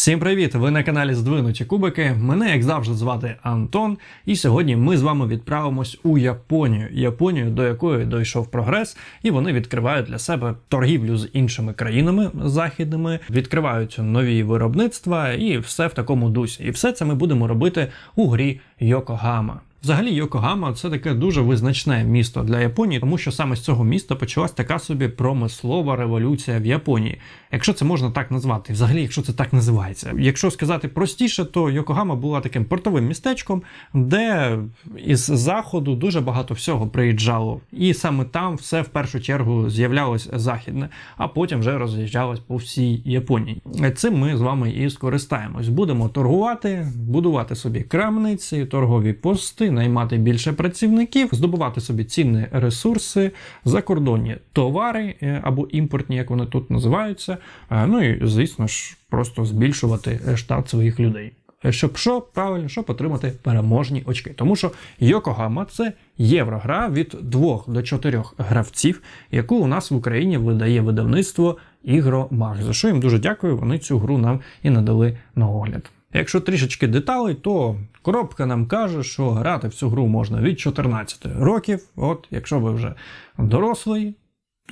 Всім привіт! Ви на каналі Здвинуті Кубики. Мене, як завжди, звати Антон. І сьогодні ми з вами відправимось у Японію. Японію, до якої дійшов прогрес, і вони відкривають для себе торгівлю з іншими країнами західними, відкривають нові виробництва і все в такому дусі. І все це ми будемо робити у грі Йокогама. Взагалі, Йокогама це таке дуже визначне місто для Японії, тому що саме з цього міста почалась така собі промислова революція в Японії. Якщо це можна так назвати, взагалі, якщо це так називається. Якщо сказати простіше, то Йокогама була таким портовим містечком, де із заходу дуже багато всього приїжджало. І саме там все в першу чергу з'являлось західне, а потім вже роз'їжджалось по всій Японії. Цим ми з вами і скористаємось. Будемо торгувати, будувати собі крамниці, торгові пости, наймати більше працівників, здобувати собі цінні ресурси, закордонні товари е, або імпортні, як вони тут називаються. Е, Ну і звісно ж, просто збільшувати штат своїх людей. Е, Щоб що правильно, щоб отримати переможні очки. Тому що Йокогама це єврогра від 2 до 4 гравців, яку у нас в Україні видає видавництво Ігромаг. За що їм дуже дякую. Вони цю гру нам і надали на огляд. Якщо трішечки деталей, то коробка нам каже, що грати в цю гру можна від 14 років. От, якщо ви вже дорослий,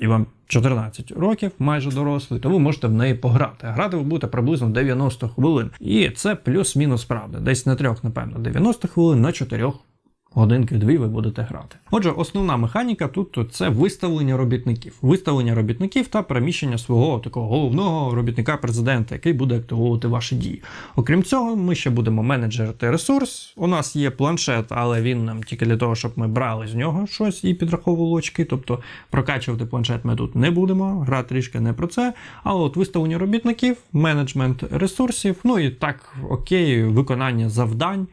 і вам 14 років, майже дорослий, то ви можете в неї пограти. Грати ви будете приблизно 90 хвилин. І це плюс-мінус правда. Десь на трьох, напевно, 90 хвилин, на 4 годинки-дві ви будете грати. Отже, основна механіка тут це виставлення робітників. Виставлення робітників та переміщення свого такого головного робітника президента, який буде активовувати ваші дії. Окрім цього, ми ще будемо менеджерити ресурс. У нас є планшет, але він нам тільки для того, щоб ми брали з нього щось і підраховували очки. Тобто прокачувати планшет ми тут не будемо. Гра трішки не про це. Але от виставлення робітників, менеджмент ресурсів, ну і так, окей, виконання завдань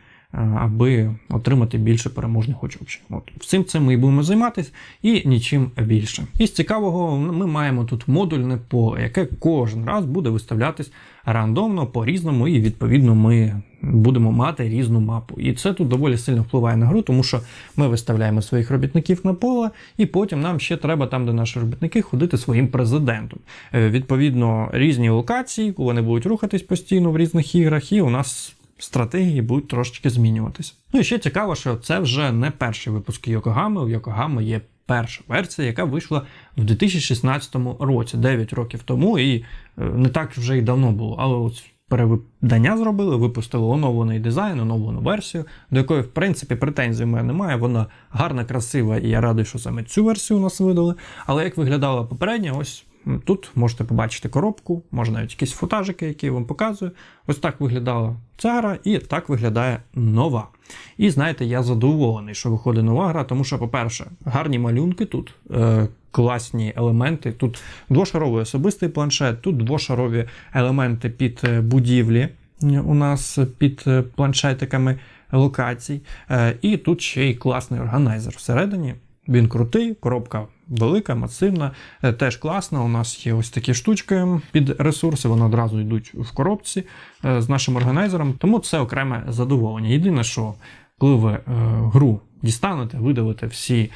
аби отримати більше переможних очок. От всім цим ми і будемо займатися і нічим більше. Із цікавого ми маємо тут модульне поле, яке кожен раз буде виставлятись рандомно по різному, і відповідно ми будемо мати різну мапу. І це тут доволі сильно впливає на гру, тому що ми виставляємо своїх робітників на поле, і потім нам ще треба там, де наші робітники, ходити своїм президентом. Е, Відповідно, різні локації, вони будуть рухатись постійно в різних іграх, і у нас стратегії будуть трошечки змінюватися. Ну і ще цікаво, що це вже не перший випуск Йокогами. У Йокогами є перша версія, яка вийшла в 2016 році, 9 років тому, і е, не так вже й давно було. Але ось перевидання зробили, випустили оновлений дизайн, оновлену версію, до якої, в принципі, претензій в мене немає. Вона гарна, красива, і я радий, що саме цю версію у нас видали. Але як виглядала попередня, ось. Тут можете побачити коробку, можна навіть якісь футажики, які я вам показую. Ось так виглядала ця гра, і так виглядає нова. І знаєте, я задоволений, що виходить нова гра, тому що, по-перше, гарні малюнки тут, е, класні елементи. Тут двошаровий особистий планшет, тут двошарові елементи під е, будівлі у нас під е, планшетиками локацій. Е, і тут ще й класний органайзер всередині. Він крутий, коробка велика, масивна, е, теж класна. У нас є ось такі штучки під ресурси, вони одразу йдуть в коробці е, з нашим органайзером, тому це окреме задоволення. Єдине, що коли ви е, гру дістанете, видалите всі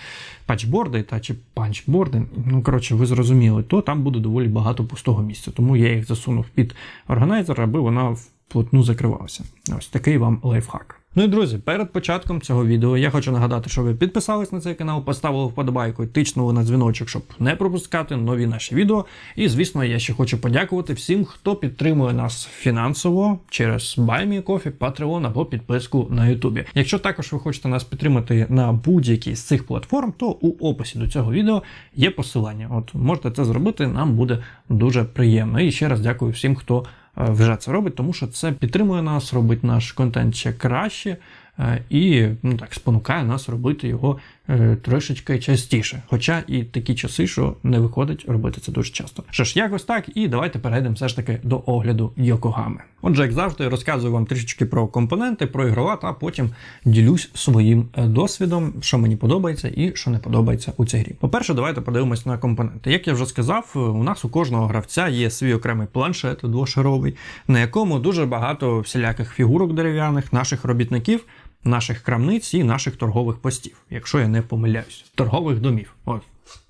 патчборди та чи панчборди, ну коротше, ви зрозуміли, то там буде доволі багато пустого місця. Тому я їх засунув під органайзер, аби вона вплотну закривалася. Ось такий вам лайфхак. Ну і друзі, перед початком цього відео я хочу нагадати, що ви підписались на цей канал, поставили вподобайку і тичнули на дзвіночок, щоб не пропускати нові наші відео. І звісно, я ще хочу подякувати всім, хто підтримує нас фінансово через BuyMeCoffee, Patreon або підписку на YouTube. Якщо також ви хочете нас підтримати на будь-якій з цих платформ, то у описі до цього відео є посилання. От можете це зробити, нам буде дуже приємно. І ще раз дякую всім, хто вже це робить, тому що це підтримує нас, робить наш контент ще краще і ну так спонукає нас робити його е, трошечки частіше. Хоча і такі часи, що не виходить робити це дуже часто. Що ж, якось так, і давайте перейдемо все ж таки до огляду Йокогами. Отже, як завжди, розказую вам трішечки про компоненти, про ігрова, а потім ділюсь своїм е, досвідом, що мені подобається і що не подобається у цій грі. По-перше, давайте подивимось на компоненти. Як я вже сказав, у нас у кожного гравця є свій окремий планшет двошаровий, на якому дуже багато всіляких фігурок дерев'яних, наших робітників наших крамниць і наших торгових постів, якщо я не помиляюсь, торгових домів. От,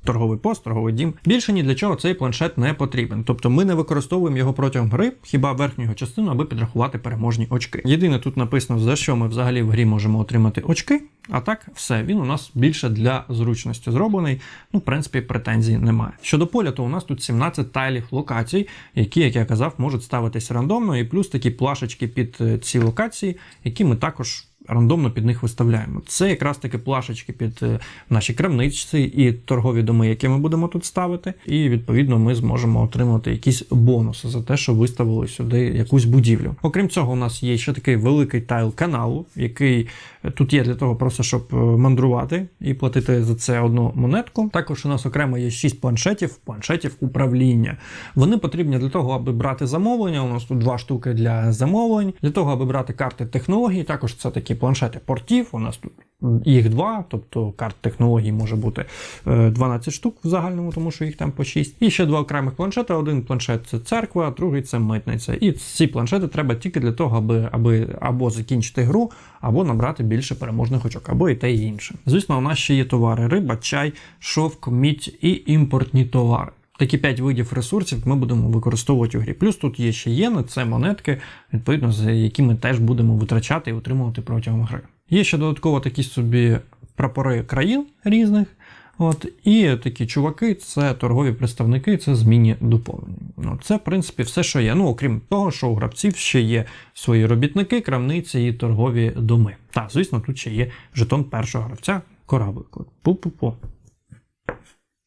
торговий пост, торговий дім. Більше ні для чого цей планшет не потрібен. Тобто ми не використовуємо його протягом гри, хіба верхню частину, аби підрахувати переможні очки. Єдине тут написано, за що ми взагалі в грі можемо отримати очки. А так, все, він у нас більше для зручності зроблений. Ну, в принципі, претензій немає. Щодо поля, то у нас тут 17 тайлів локацій, які, як я казав, можуть ставитись рандомно, і плюс такі плашечки під е, ці локації, які ми також рандомно під них виставляємо. Це якраз таки плашечки під е, наші крамничці і торгові доми, які ми будемо тут ставити. І відповідно ми зможемо отримати якісь бонуси за те, що виставили сюди якусь будівлю. Окрім цього, у нас є ще такий великий тайл каналу, який тут є для того, просто щоб е, мандрувати і платити за це одну монетку. Також у нас окремо є 6 планшетів, планшетів управління. Вони потрібні для того, аби брати замовлення. У нас тут два штуки для замовлень, для того, аби брати карти технологій. Також це такі планшети портів. У нас тут їх два, тобто карт технологій може бути е, 12 штук в загальному, тому що їх там по 6. І ще два окремих планшети. Один планшет це церква, другий це митниця. І ці планшети треба тільки для того, аби, аби або закінчити гру, або набрати більше переможних очок, або і те, і інше. Звісно, у нас ще є товари: риба, чай, шовк, мідь і імпортні товари. Такі 5 видів ресурсів ми будемо використовувати у грі. Плюс тут є ще єни, це монетки, відповідно, за які ми теж будемо витрачати і утримувати протягом гри. Є ще додатково такі собі прапори країн різних. От, і такі чуваки, це торгові представники, це змінні доповнення. Ну, це, в принципі, все, що є. Ну, окрім того, що у гравців ще є свої робітники, крамниці і торгові доми. Та, звісно, тут ще є жетон першого гравця, кораблик. Пу-пу-пу.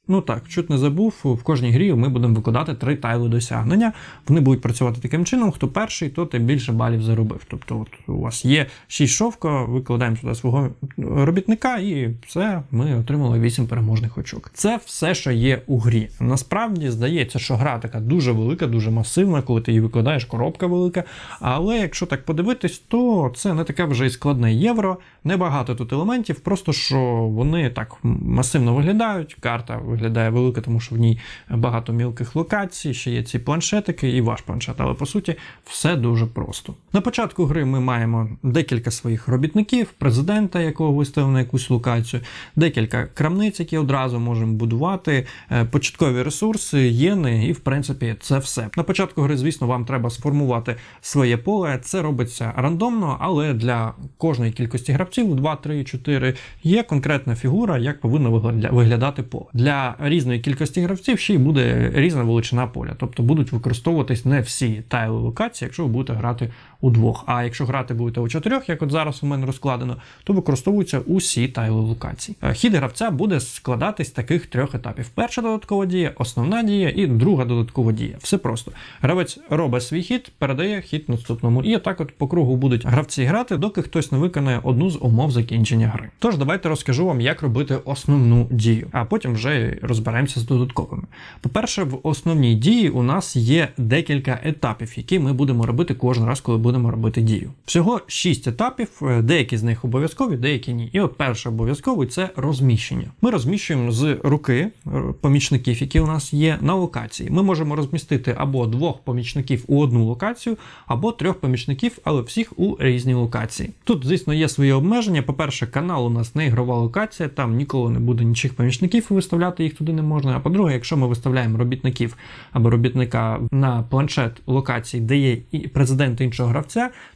Ну так, чуть не забув, в кожній грі ми будемо викладати три тайли досягнення. Вони будуть працювати таким чином, хто перший, то тим більше балів заробив. Тобто, от у вас є 6 шовка, викладаємо сюди свого робітника, і все, ми отримали 8 переможних очок. Це все, що є у грі. Насправді здається, що гра така дуже велика, дуже масивна, коли ти її викладаєш, коробка велика. Але якщо так подивитись, то це не таке вже і складне євро. Небагато тут елементів, просто що вони так масивно виглядають. Карта виглядає велика, тому що в ній багато мілких локацій, ще є ці планшетики і ваш планшет. Але по суті, все дуже просто. На початку гри ми маємо декілька своїх робітників, президента, якого виставив на якусь локацію, декілька крамниць, які одразу можемо будувати, е, початкові ресурси, єни, і в принципі це все. На початку гри, звісно, вам треба сформувати своє поле. Це робиться рандомно, але для кожної кількості гравців 2, 3, 4 є конкретна фігура, як повинно виглядати поле. Для різної кількості гравців ще й буде різна величина поля. Тобто будуть використовуватись не всі тайли локації, якщо ви будете грати у двох. А якщо грати будете у чотирьох, як от зараз у мене розкладено, то використовуються усі тайли локацій. Е, Хід гравця буде складатись з таких трьох етапів: перша додаткова дія, основна дія і друга додаткова дія. Все просто. Гравець робить свій хід, передає хід наступному. І отак от по кругу будуть гравці грати, доки хтось не виконає одну з умов закінчення гри. Тож давайте розкажу вам, як робити основну дію, а потім вже розберемося з додатковими. По-перше, в основній дії у нас є декілька етапів, які ми будемо робити кожен раз, коли будемо робити дію. Всього 6 етапів, е, деякі з них обов'язкові, деякі ні. І от перший обов'язковий це розміщення. Ми розміщуємо з руки е, помічників, які у нас є на локації. Ми можемо розмістити або двох помічників у одну локацію, або трьох помічників, але всіх у різні локації. Тут, звісно, є свої обмеження. По-перше, канал у нас не ігрова локація, там ніколи не буде нічих помічників, виставляти їх туди не можна. А по-друге, якщо ми виставляємо робітників або робітника на планшет локації, де є і президент іншого гравця,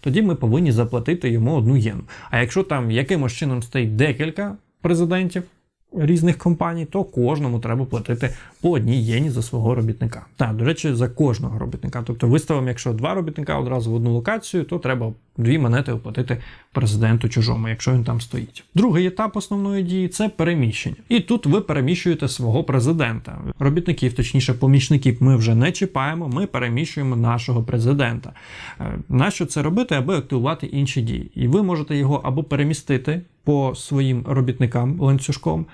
тоді ми повинні заплатити йому одну єну. А якщо там якимось чином стоїть декілька президентів. Різних компаній, то кожному треба платити по одній єні за свого робітника. Так, до речі, за кожного робітника. Тобто виставимо, якщо два робітника одразу в одну локацію, то треба дві монети оплатити президенту чужому, якщо він там стоїть. Другий етап основної дії це переміщення. І тут ви переміщуєте свого президента. Робітників, точніше, помічників, ми вже не чіпаємо, ми переміщуємо нашого президента. Е, Нащо це робити, аби активувати інші дії? І ви можете його або перемістити. По своїм робітникам ланцюжком,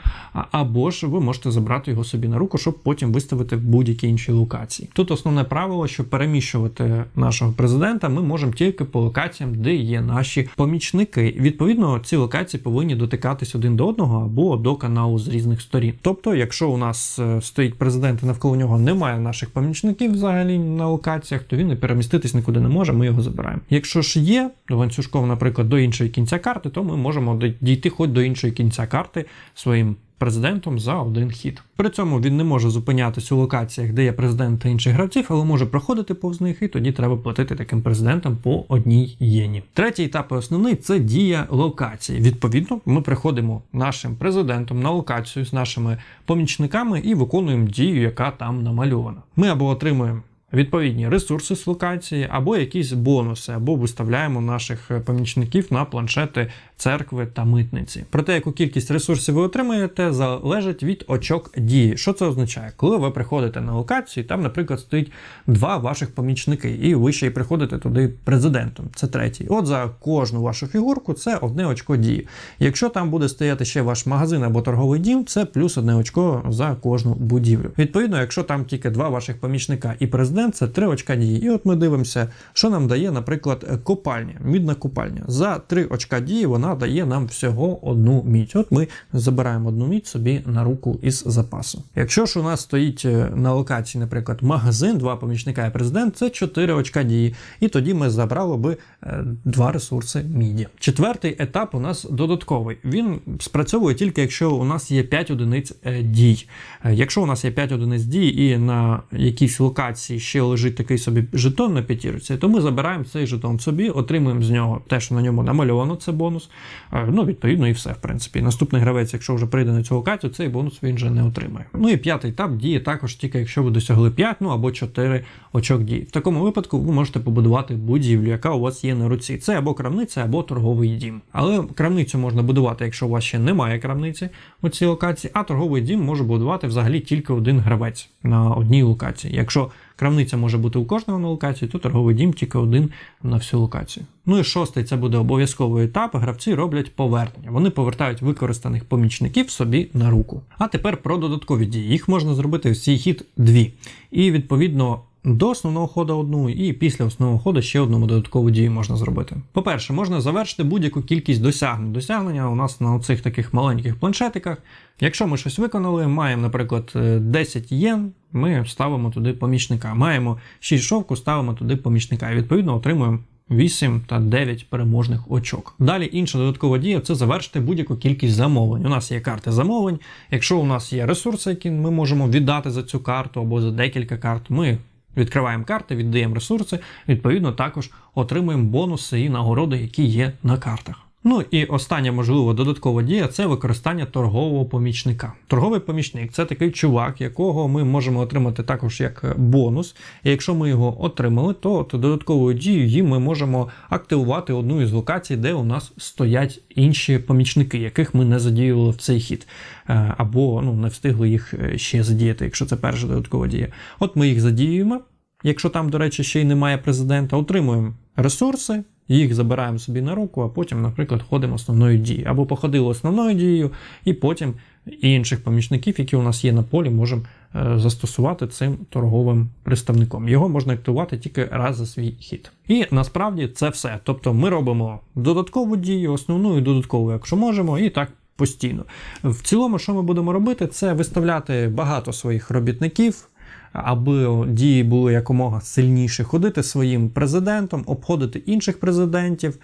або ж ви можете забрати його собі на руку, щоб потім виставити в будь-якій іншій локації. Тут основне правило, що переміщувати нашого президента ми можемо тільки по локаціям, де є наші помічники. Відповідно, ці локації повинні дотикатись один до одного або до каналу з різних сторін. Тобто, якщо у нас е, стоїть президент і навколо нього немає наших помічників взагалі на локаціях, то він і переміститись нікуди не може. Ми його забираємо. Якщо ж є ланцюжком, наприклад, до іншої кінця карти, то ми можемо дійти хоч до іншої кінця карти своїм президентом за один хід. При цьому він не може зупинятися у локаціях, де є президент та інших гравців, але може проходити повз них, і тоді треба платити таким президентам по одній єні. Третій етап і основний це дія локації. Відповідно, ми приходимо нашим президентом на локацію з нашими помічниками і виконуємо дію, яка там намальована. Ми або отримуємо відповідні ресурси з локації, або якісь бонуси, або виставляємо наших е, помічників на планшети церкви та митниці. Про те, яку кількість ресурсів ви отримаєте, залежить від очок дії. Що це означає? Коли ви приходите на локацію, там, наприклад, стоїть два ваших помічники, і ви ще й приходите туди президентом. Це третій. От за кожну вашу фігурку це одне очко дії. Якщо там буде стояти ще ваш магазин або торговий дім, це плюс одне очко за кожну будівлю. Відповідно, якщо там тільки два ваших помічника і президент, це три очка дії. І от ми дивимося, що нам дає, наприклад, копальня, мідна копальня. За три очка дії вона дає нам всього одну мідь. От ми забираємо одну мідь собі на руку із запасу. Якщо ж у нас стоїть е, на локації, наприклад, магазин, два помічника і президент, це 4 очка дії. І тоді ми забрали би е, два ресурси міді. Четвертий етап у нас додатковий. Він спрацьовує тільки якщо у нас є 5 одиниць е, дій. Якщо у нас є 5 одиниць дій і на якійсь локації ще лежить такий собі жетон на п'ятірці, то ми забираємо цей жетон собі, отримуємо з нього те, що на ньому намальовано, це бонус. Е, Ну, відповідно, і все, в принципі. Наступний гравець, якщо вже прийде на цю локацію, цей бонус він вже не отримає. Ну і п'ятий етап діє також тільки якщо ви досягли 5, ну або 4 очок дії. В такому випадку ви можете побудувати будівлю, яка у вас є на руці. Це або крамниця, або торговий дім. Але крамницю можна будувати, якщо у вас ще немає крамниці у цій локації, а торговий дім може будувати взагалі тільки один гравець на одній локації. Якщо крамниця може бути у кожного на локації, то торговий дім тільки один на всю локацію. Ну і шостий це буде обов'язковий етап. Гравці роблять повернення. Вони повертають використаних помічників собі на руку. А тепер про додаткові дії. Їх можна зробити в цей хід дві. І відповідно. До основного ходу одну, і після основного ходу ще одну додаткову дію можна зробити. По-перше, можна завершити будь-яку кількість досягнень. Досягнення у нас на цих таких маленьких планшетиках. Якщо ми щось виконали, маємо, наприклад, е, 10 єн, ми ставимо туди помічника. Маємо 6 шовку, ставимо туди помічника. І відповідно отримуємо 8 та 9 переможних очок. Далі інша додаткова дія це завершити будь-яку кількість замовлень. У нас є карти замовлень. Якщо у нас є ресурси, які ми можемо віддати за цю карту або за декілька карт, ми відкриваємо карти, віддаємо ресурси, відповідно, також отримуємо бонуси і нагороди, які є на картах. Ну і остання, можливо, додаткова дія це використання торгового помічника. Торговий помічник це такий чувак, якого ми можемо отримати також як бонус. І якщо ми його отримали, то, додатковою дією їм ми можемо активувати одну із локацій, де у нас стоять інші помічники, яких ми не задіювали в цей хід. Е, Або ну, не встигли їх е, ще задіяти, якщо це перша додаткова дія. От ми їх задіюємо. Якщо там, до речі, ще й немає президента, отримуємо ресурси, їх забираємо собі на руку, а потім, наприклад, ходимо основною дією. Або походили основною дією, і потім інших помічників, які у нас є на полі, можемо е, застосувати цим торговим представником. Його можна активувати тільки раз за свій хід. І насправді це все. Тобто ми робимо додаткову дію, основну і додаткову, якщо можемо, і так. Постійно. В цілому, що ми будемо робити, це виставляти багато своїх робітників, аби дії були якомога сильніші, ходити своїм президентом, обходити інших президентів.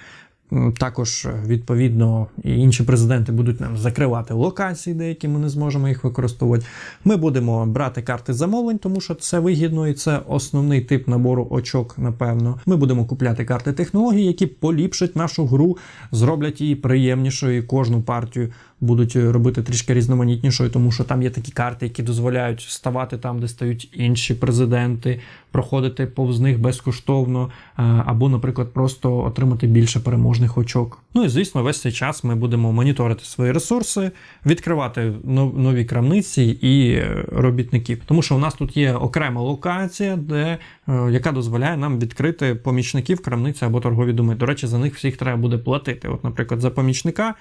Також, е, відповідно, інші президенти будуть нам закривати локації, деякі ми не зможемо їх використовувати. Ми будемо брати карти замовлень, тому що це вигідно і це основний тип набору очок, напевно. Ми будемо купляти карти технологій, які поліпшать нашу гру, зроблять її приємнішою. Кожну партію будуть робити трішки різноманітнішою, тому що там є такі карти, які дозволяють ставати там, де стають інші президенти, проходити повз них безкоштовно, е, або, наприклад, просто отримати більше переможних очок. Ну і звісно, весь цей час ми будемо моніторити свої ресурси, відкривати нов- нові крамниці і е, робітників. Тому що у нас тут є окрема локація, де, е, яка дозволяє нам відкрити помічників крамниці або торгові доми. До речі, за них всіх треба буде платити. От, наприклад, за помічника.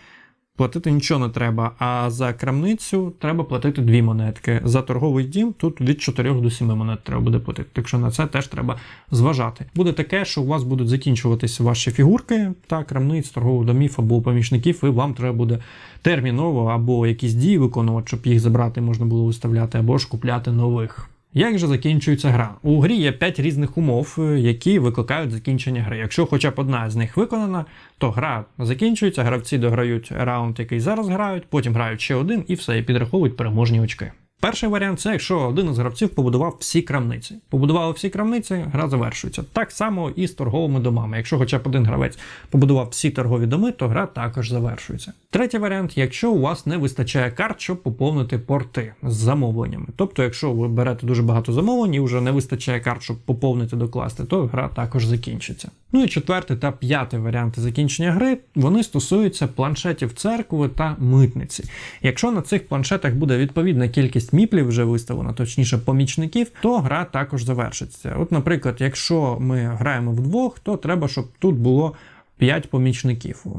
Платити нічого не треба, а за крамницю треба платити дві монетки. За торговий дім тут від 4 до 7 монет треба буде платити. Так що на це теж треба зважати. Буде таке, що у вас будуть закінчуватися ваші фігурки та крамниць, торгових домів або помічників, і вам треба буде терміново або якісь дії виконувати, щоб їх забрати можна було виставляти, або ж купляти нових. Як же закінчується гра? У грі є 5 різних умов, е, які викликають закінчення гри. Якщо хоча б одна з них виконана, то гра закінчується, гравці дограють раунд, який зараз грають, потім грають ще один і все, і підраховують переможні очки. Перший варіант це якщо один із гравців побудував всі крамниці. Побудували всі крамниці, гра завершується. Так само і з торговими домами. Якщо хоча б один гравець побудував всі торгові доми, то гра також завершується. Третій варіант, якщо у вас не вистачає карт, щоб поповнити порти з замовленнями. Тобто, якщо ви берете дуже багато замовлень і вже не вистачає карт, щоб поповнити докласти, то гра також закінчиться. Ну і четвертий та п'ятий варіанти закінчення гри вони стосуються планшетів церкви та митниці. Якщо на цих планшетах буде відповідна кількість міплів вже виставлена, точніше помічників, то гра також завершиться. От, наприклад, якщо ми граємо вдвох, то треба, щоб тут було 5 помічників е,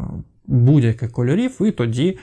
будь-яких кольорів, і тоді,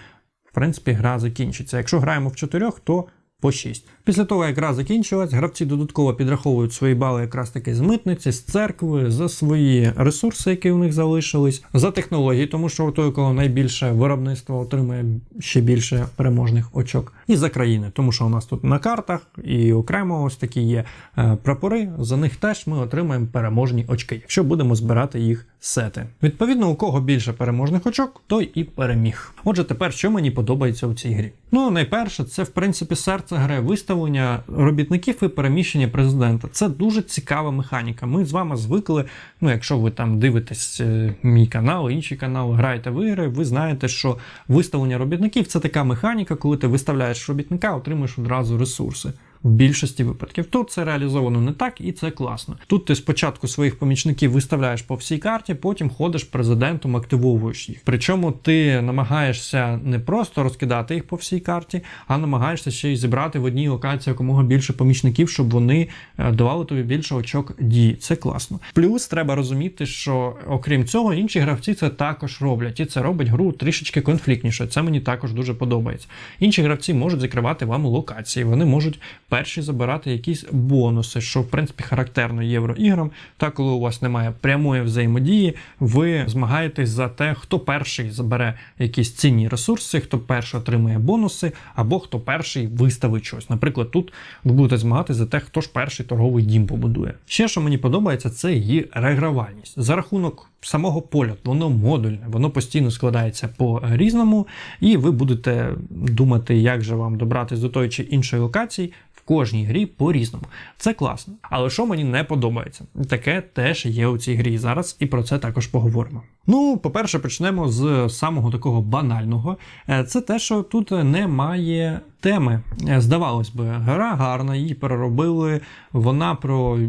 в принципі, гра закінчиться. Якщо граємо в чотирьох, то по 6. Після того, як гра закінчилась, гравці додатково підраховують свої бали якраз таки з митниці, з церкви, за свої ресурси, які у них залишились, за технології, тому що той, у кого найбільше виробництво отримує ще більше переможних очок, і за країни, тому що у нас тут на картах і окремо ось такі є е, прапори. За них теж ми отримаємо переможні очки, якщо будемо збирати їх сети. Відповідно, у кого більше переможних очок, той і переміг. Отже, тепер що мені подобається у цій грі? Ну, найперше, це в принципі серце гри виставлення робітників і переміщення президента. Це дуже цікава механіка. Ми з вами звикли. Ну, якщо ви там дивитесь е, мій канал, інші канали, граєте в ігри, ви знаєте, що виставлення робітників це така механіка, коли ти виставляєш робітника, отримуєш одразу ресурси. В більшості випадків тут це реалізовано не так, і це класно. Тут ти спочатку своїх помічників виставляєш по всій карті, потім ходиш президентом, активовуєш їх. Причому ти намагаєшся не просто розкидати їх по всій карті, а намагаєшся ще й зібрати в одній локації якомога більше помічників, щоб вони е, давали тобі більше очок дії. Це класно. Плюс треба розуміти, що окрім цього, інші гравці це також роблять, і це робить гру трішечки конфліктніше. Це мені також дуже подобається. Інші гравці можуть закривати вам локації, вони можуть перші забирати якісь бонуси, що в принципі характерно євроіграм. Та коли у вас немає прямої взаємодії, ви змагаєтесь за те, хто перший забере якісь цінні ресурси, хто перший отримує бонуси, або хто перший виставить щось. Наприклад, тут ви будете змагатися за те, хто ж перший торговий дім побудує. Ще що мені подобається, це її регравальність за рахунок. Самого поля, воно модульне, воно постійно складається по різному, і ви будете думати, як же вам добратися до тої чи іншої локації в кожній грі по-різному. Це класно. Але що мені не подобається, таке теж є у цій грі зараз, і про це також поговоримо. Ну, по-перше, почнемо з самого такого банального. Е, Це те, що тут немає теми. Е, Здавалось би, гра гарна, її переробили. Вона про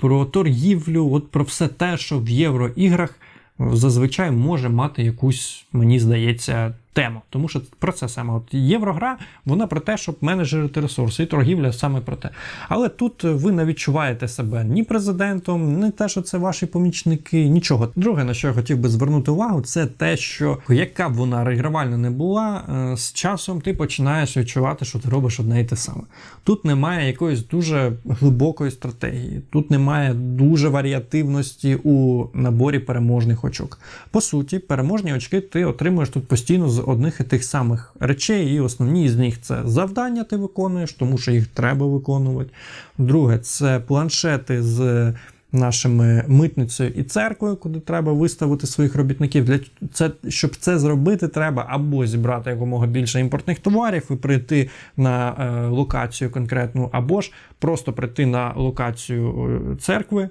про торгівлю, от про все те, що в євроіграх зазвичай може мати якусь, мені здається, тему. Тому що про це саме от єврогра, вона про те, щоб менеджерити ресурси, і торгівля саме про те. Але тут ви не відчуваєте себе ні президентом, ні те, що це ваші помічники, нічого. Друге, на що я хотів би звернути увагу, це те, що яка б вона регравальна не була, е, з часом ти починаєш відчувати, що ти робиш одне і те саме. Тут немає якоїсь дуже глибокої стратегії, тут немає дуже варіативності у наборі переможних очок. По суті, переможні очки ти отримуєш тут постійно одних і тих самих речей, і основні з них це завдання ти виконуєш, тому що їх треба виконувати. Друге, це планшети з нашими митницею і церквою, куди треба виставити своїх робітників. Для це, щоб це зробити, треба або зібрати якомога більше імпортних товарів і прийти на е, локацію конкретну, або ж просто прийти на локацію е, церкви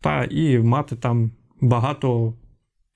та і мати там багато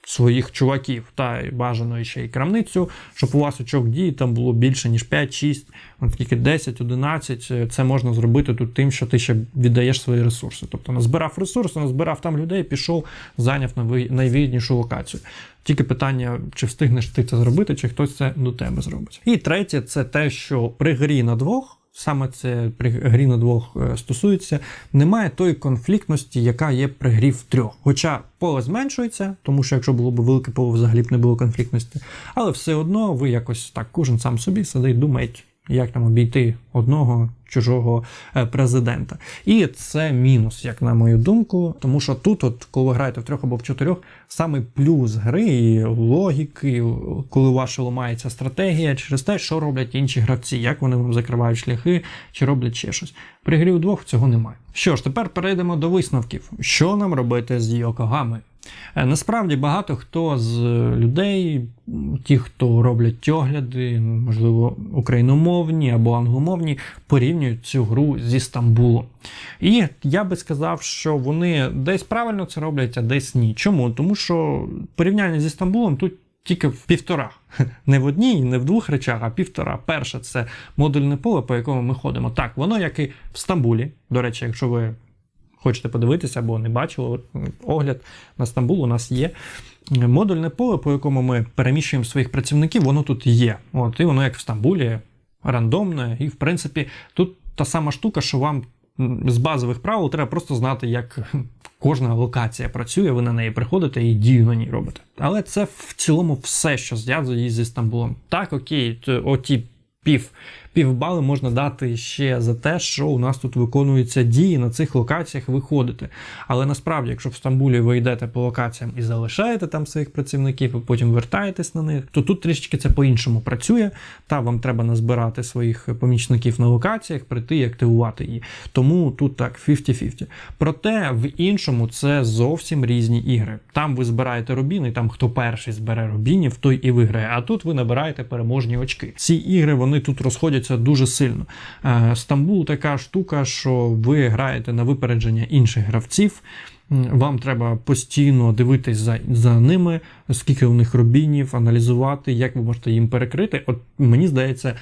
своїх чуваків, та бажано ще й крамницю, щоб у вас очок дії там було більше, ніж 5-6, от тільки 10-11. Це можна зробити тут тим, що ти ще віддаєш свої ресурси. Тобто назбирав ресурси, назбирав там людей, пішов, зайняв найвигіднішу локацію. Тільки питання, чи встигнеш ти це зробити, чи хтось це до тебе зробить. І третє, це те, що при грі на двох. Саме це при грі на двох е, стосується, немає тої конфліктності, яка є при грі в трьох. Хоча поле зменшується, тому що якщо було б велике поле, взагалі б не було конфліктності. Але все одно ви якось так, кожен сам собі сидить, думає, як там обійти одного чужого е, президента. І це мінус, як на мою думку, тому що тут, от, коли ви граєте в трьох або в чотирьох, саме плюс гри і логіки, коли ваша ламається стратегія, через те, що роблять інші гравці, як вони вам закривають шляхи, чи роблять ще щось. При грі вдвох цього немає. Що ж, тепер перейдемо до висновків. Що нам робити з Йокогами? Е, Насправді багато хто з людей, ті, хто роблять огляди, можливо, україномовні або англомовні, порівнюють цю гру зі Стамбулом. І я би сказав, що вони десь правильно це роблять, а десь ні. Чому? Тому що порівняння зі Стамбулом тут. Тільки в півтора, не в одній, не в двох речах, а півтора. Перше це модульне поле, по якому ми ходимо. Так, воно як і в Стамбулі. До речі, якщо ви хочете подивитися або не бачили, огляд на Стамбул у нас є. Модульне поле, по якому ми переміщуємо своїх працівників, воно тут є. От, і воно як в Стамбулі, рандомне. І, в принципі, тут та сама штука, що вам з базових правил треба просто знати, як кожна локація працює, ви на неї приходите і дію на ній робите. Але це в цілому все, що зв'язує зі Стамбулом. Так, окей, оті пів. Півбали можна дати ще за те, що у нас тут виконуються дії на цих локаціях виходити. Але насправді, якщо в Стамбулі ви йдете по локаціям і залишаєте там своїх працівників, і потім вертаєтесь на них, то тут трішечки це по-іншому працює. Та вам треба назбирати своїх помічників на локаціях, прийти і активувати її. Тому тут так 50-50. Проте в іншому це зовсім різні ігри. Там ви збираєте рубіни, там хто перший збере рубінів, той і виграє. А тут ви набираєте переможні очки. Ці ігри вони тут розходяться дуже сильно. Е, Стамбул така штука, що ви граєте на випередження інших гравців. Вам треба постійно дивитись за, за ними, скільки у них рубінів, аналізувати, як ви можете їм перекрити. От мені здається,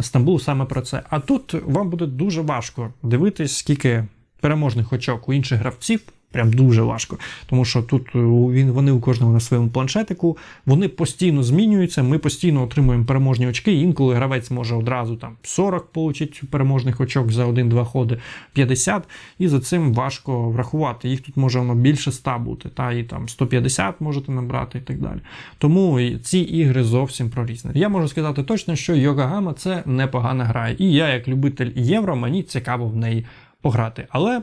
Стамбул саме про це. А тут вам буде дуже важко дивитись, скільки переможних очок у інших гравців. Прям дуже важко, тому що тут е, він вони у кожного на своєму планшетику, вони постійно змінюються. Ми постійно отримуємо переможні очки. Інколи гравець може одразу там 40 получить переможних очок за один-два ходи, 50, і за цим важко врахувати. Їх тут може воно більше 100 бути, та і там 150 можете набрати і так далі. Тому ці ігри зовсім про різне. Я можу сказати точно, що Йогагама це непогана гра. І я, як любитель євро, мені цікаво в неї пограти. Але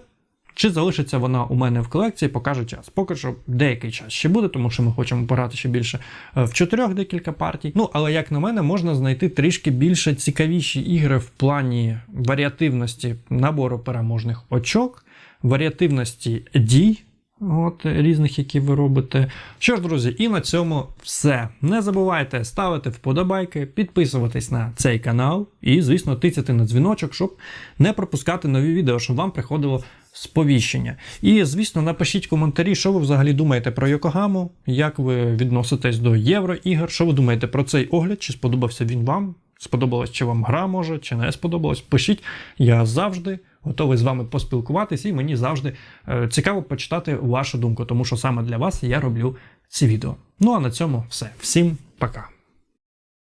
чи залишиться вона у мене в колекції, покаже час. Поки що деякий час ще буде, тому що ми хочемо пограти ще більше е, в чотирьох декілька партій. Ну, але як на мене, можна знайти трішки більше цікавіші ігри в плані варіативності набору переможних очок, варіативності дій. От різних, які ви робите. Що ж, друзі, і на цьому все. Не забувайте ставити вподобайки, підписуватись на цей канал і, звісно, тицяти на дзвіночок, щоб не пропускати нові відео, щоб вам приходило сповіщення. І, звісно, напишіть коментарі, що ви взагалі думаєте про Йокогаму, як ви відноситесь до євроігор, що ви думаєте про цей огляд, чи сподобався він вам, сподобалась чи вам гра може, чи не сподобалась. Пишіть, я завжди готовий з вами поспілкуватись, і мені завжди е, цікаво почитати вашу думку, тому що саме для вас я роблю ці відео. Ну а на цьому все. Всім пока.